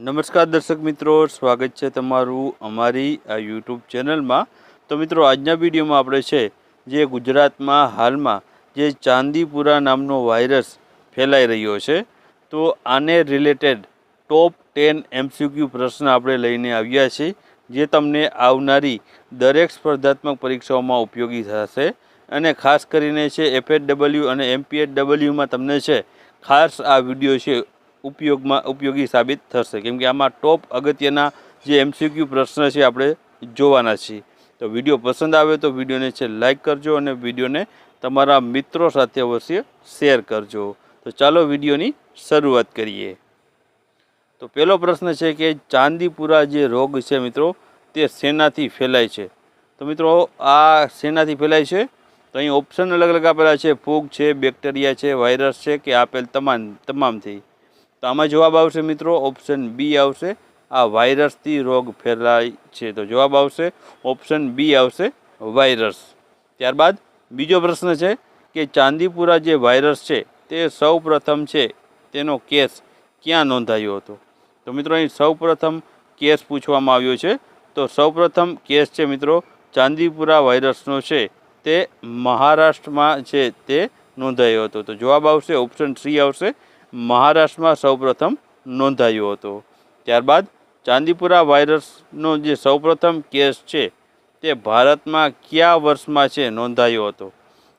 નમસ્કાર દર્શક મિત્રો, સ્વાગત છે તમારું અમારી આ યુટ્યુબ ચેનલમાં. તો મિત્રો, આજના વિડીયોમાં આપણે છે જે ગુજરાતમાં હાલમાં જે ચાંદીપુરા નામનો વાયરસ ફેલાઈ રહ્યો છે, તો આને રિલેટેડ ટોપ ટેન એમસીક્યુ પ્રશ્ન આપણે લઈને આવ્યા છીએ જે તમને આવનારી દરેક સ્પર્ધાત્મક પરીક્ષાઓમાં ઉપયોગી થશે. અને ખાસ કરીને છે એફએચડબલ્યુ અને એમપીએચડબલ્યુમાં તમને છે ખાસ આ વીડિયો છે ઉપયોગમાં ઉપયોગી સાબિત થશે. કેમ કે આમાં ટોપ અગત્યના જે એમસીક્યુ પ્રશ્ન છે આપણે જોવાના છીએ. તો વીડિયો પસંદ આવે તો વિડીયોને છે લાઇક કરજો અને વિડીયોને તમારા મિત્રો સાથે અવશ્ય શેર કરજો. તો ચાલો વિડીયોની શરૂઆત કરીએ. તો પહેલો પ્રશ્ન છે કે ચાંદીપુરા જે રોગ છે મિત્રો, તે શેનાથી ફેલાય છે? તો મિત્રો, આ શેનાથી ફેલાય છે? તો અહીં ઓપ્શન અલગ અલગ આપેલા છે. ફૂગ છે બેક્ટેરિયા છે વાયરસ છે કે આપેલ તમામ, તમામથી? તો આમાં જવાબ આવશે મિત્રો ઓપ્શન બી આવશે. આ વાયરસથી રોગ ફેલાય છે. તો જવાબ આવશે ઓપ્શન બી આવશે વાયરસ. ત્યારબાદ બીજો પ્રશ્ન છે કે ચાંદીપુરા જે વાયરસ છે તે સૌ છે. તેનો કેસ ક્યાં નોંધાયો હતો? તો મિત્રો અહીં સૌ કેસ પૂછવામાં આવ્યો છે. તો સૌ કેસ છે મિત્રો ચાંદીપુરા વાયરસનો છે. તે મહારાષ્ટ્રમાં છે તે નોંધાયો હતો. તો જવાબ આવશે ઓપ્શન સી આવશે મહારાષ્ટ્રમાં સૌપ્રથમ નોંધાયો હતો. ત્યારબાદ ચાંદીપુરા વાયરસનો જે સૌપ્રથમ કેસ છે, તે ભારતમાં કયા વર્ષમાં છે નોંધાયો હતો?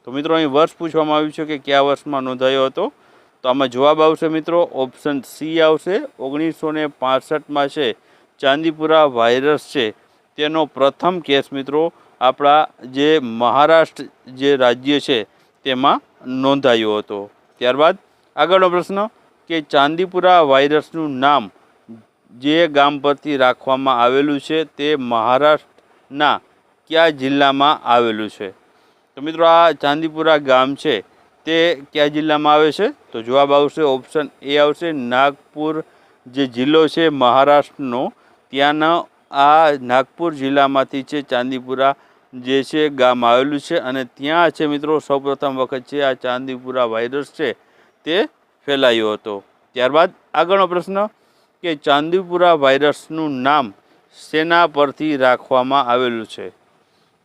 તો મિત્રો, અહીં વર્ષ પૂછવામાં આવ્યું છે કે કયા વર્ષમાં નોંધાયો હતો? તો આમાં જવાબ આવશે મિત્રો, ઓપ્શન સી આવશે. ઓગણીસો ને પાસઠમાં છે ચાંદીપુરા વાયરસ છે, તેનો પ્રથમ કેસ મિત્રો આપણા જે મહારાષ્ટ્ર જે રાજ્ય છે, તેમાં નોંધાયો હતો. ત્યારબાદ આગળનો પ્રશ્ન કે ચાંદીપુરા વાયરસનું નામ જે ગામ પરથી રાખવામાં આવેલું છે તે મહારાષ્ટ્રના કયા જિલ્લામાં આવેલું છે? તો મિત્રો આ ચાંદીપુરા ગામ છે, તે કયા જિલ્લામાં આવે છે? તો જવાબ આવશે ઓપ્શન એ આવશે નાગપુર. જે જિલ્લો છે મહારાષ્ટ્રનો, ત્યાંનો આ નાગપુર જિલ્લામાંથી છે ચાંદીપુરા જે છે ગામ આવેલું છે. અને ત્યાં છે મિત્રો સૌપ્રથમ વખત છે આ ચાંદીપુરા વાયરસ છે. તે ફેલાયો હતો. ત્યારબાદ આગળનો પ્રશ્ન કે ચાંદીપુરા વાયરસનું નામ સેના પરથી રાખવામાં આવેલું છે?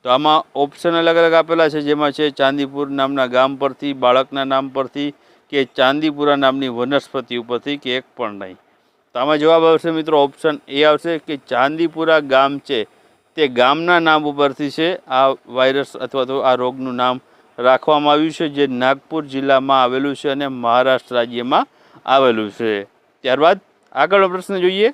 તો આમાં ઓપ્શન અલગ અલગ આપેલા છે, જેમાં છે ચાંદીપુર નામના ગામ પરથી, બાળકના નામ પરથી કે ચાંદીપુરા નામની વનસ્પતિ ઉપરથી કે એક પણ નહીં. તો આમાં જવાબ આવશે મિત્રો ઓપ્શન એ આવશે કે ચાંદીપુરા ગામ છે તે ગામના નામ ઉપરથી છે આ વાયરસ અથવા તો આ રોગનું નામ રાખવામાં આવ્યું છે, જે નાગપુર જિલ્લામાં આવેલું છે અને મહારાષ્ટ્ર રાજ્યમાં આવેલું છે. ત્યારબાદ આગળનો પ્રશ્ન જોઈએ.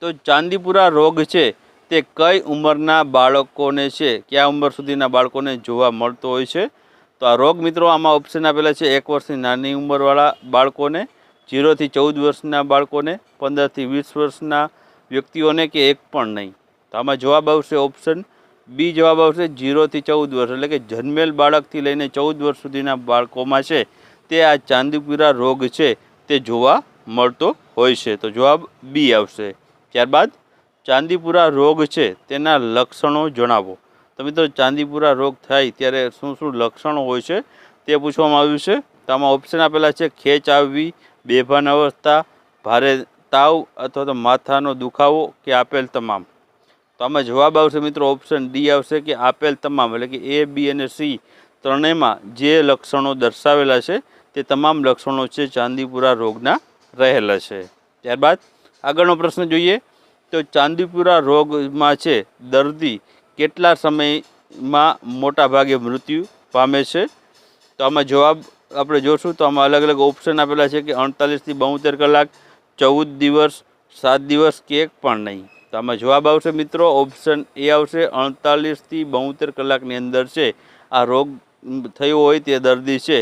તો ચાંદીપુરા રોગ છે, તે કઈ ઉંમરના બાળકોને છે? કયા ઉંમર સુધીના બાળકોને જોવા મળતો હોય છે? તો આ રોગ મિત્રો આમાં ઓપ્શન આપેલા છે, એક વર્ષની નાની ઉંમરવાળા બાળકોને જીરોથી ચૌદ વર્ષના બાળકોને પંદરથી વીસ વર્ષના વ્યક્તિઓને કે એક પણ નહીં. તો આમાં જવાબ આવશે ઓપ્શન બી જવાબ આવશે જીરોથી ચૌદ વર્ષ. એટલે કે જન્મેલ બાળકથી લઈને ચૌદ વર્ષ સુધીના બાળકોમાં છે તે આ ચાંદીપુરા રોગ છે તે જોવા મળતો હોય છે. તો જવાબ બી આવશે. ત્યારબાદ ચાંદીપુરા રોગ છે તેના લક્ષણો જણાવો. તો મિત્રો ચાંદીપુરા રોગ થાય ત્યારે શું શું લક્ષણો હોય છે તે પૂછવામાં આવ્યું છે. તો આમાં ઓપ્શન આપેલા છે ખેંચ આવવી, બેભાન અવસ્થા, ભારે તાવ અથવા તો માથાનો દુખાવો કે આપેલ તમામ. તો આમાં જવાબ આવશે મિત્રો ઓપ્શન ડી આવશે કે આપેલ તમામ એટલે કે એ બી અને સી ત્રણેયમાં જે લક્ષણો દર્શાવેલા છે તે તમામ લક્ષણો છે ચાંદીપુરા રોગના રહેલા છે. ત્યારબાદ આગળનો પ્રશ્ન જોઈએ તો ચાંદીપુરા રોગમાં છે દર્દી કેટલા સમયમાં મોટાભાગે મૃત્યુ પામે છે? તો આમાં જવાબ આપણે જોશું તો આમાં અલગ અલગ ઓપ્શન આપેલા છે કે અડતાલીસથી બોતેર કલાક, ચૌદ દિવસ, સાત દિવસ કે એક પણ નહીં. તો આમાં જવાબ આવશે મિત્રો ઓપ્શન એ આવશે અડતાલીસથી બોતેર કલાકની અંદર છે. આ રોગ થયો હોય તે દર્દી છે,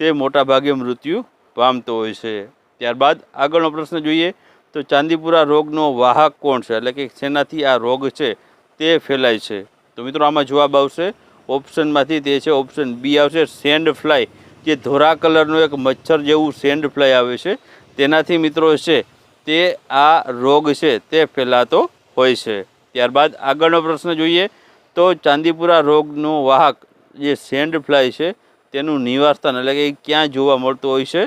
તે મોટાભાગે મૃત્યુ પામતો હોય છે. ત્યારબાદ આગળનો પ્રશ્ન જોઈએ, તો ચાંદીપુરા રોગનો વાહક કોણ છે? એટલે કે શેનાથી આ રોગ છે, તે ફેલાય છે. તો મિત્રો આમાં જવાબ આવશે, ઓપ્શનમાંથી તે છે, ઓપ્શન બી આવશે, સેન્ડ ફ્લાય. જે ધોરા કલરનો એક મચ્છર જેવું સેન્ડ ફ્લાય આવે છે, તેનાથી મિત્રો છે તે આ રોગ છે, તે ફેલાતો હોય છે. ત્યારબાદ આગળનો પ્રશ્ન જોઈએ તો ચાંદીપુરા રોગનો વાહક જે સેન્ડ ફ્લાય છે, તેનું નિવાસસ્થાન એટલે કે ક્યાં જોવા મળતું હોય છે,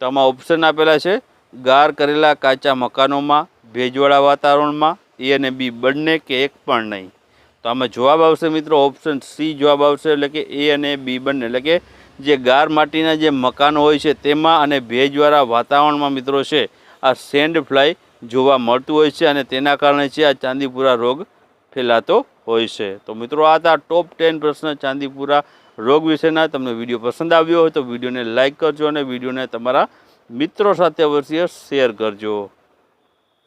તો આમાં ઓપ્શન આપેલા છે, ગાર કરેલા કાચા મકાનોમાં, ભેજવાળા વાતાવરણમાં, એ અને બી બંને કે એક પણ નહીં. તો આમાં જવાબ આવશે મિત્રો ઓપ્શન સી જવાબ આવશે એટલે કે એ અને બી બંને. એટલે કે જે ગાર માટીના જે મકાનો હોય છે, તેમાં અને ભેજવાળા વાતાવરણમાં મિત્રો છે આ સેન્ડ ફ્લાય જોવા મળતું હોય છે અને તેના કારણે છે આ ચાંદીપુરા રોગ ફેલાતો હોય છે. તો મિત્રો, આ હતા ટોપ ટેન પ્રશ્ન ચાંદીપુરા રોગ વિશેના. તમને વીડિયો પસંદ આવ્યો હોય તો વિડીયોને લાઇક કરજો અને વિડીયોને તમારા મિત્રો સાથે અવશ્ય શેર કરજો.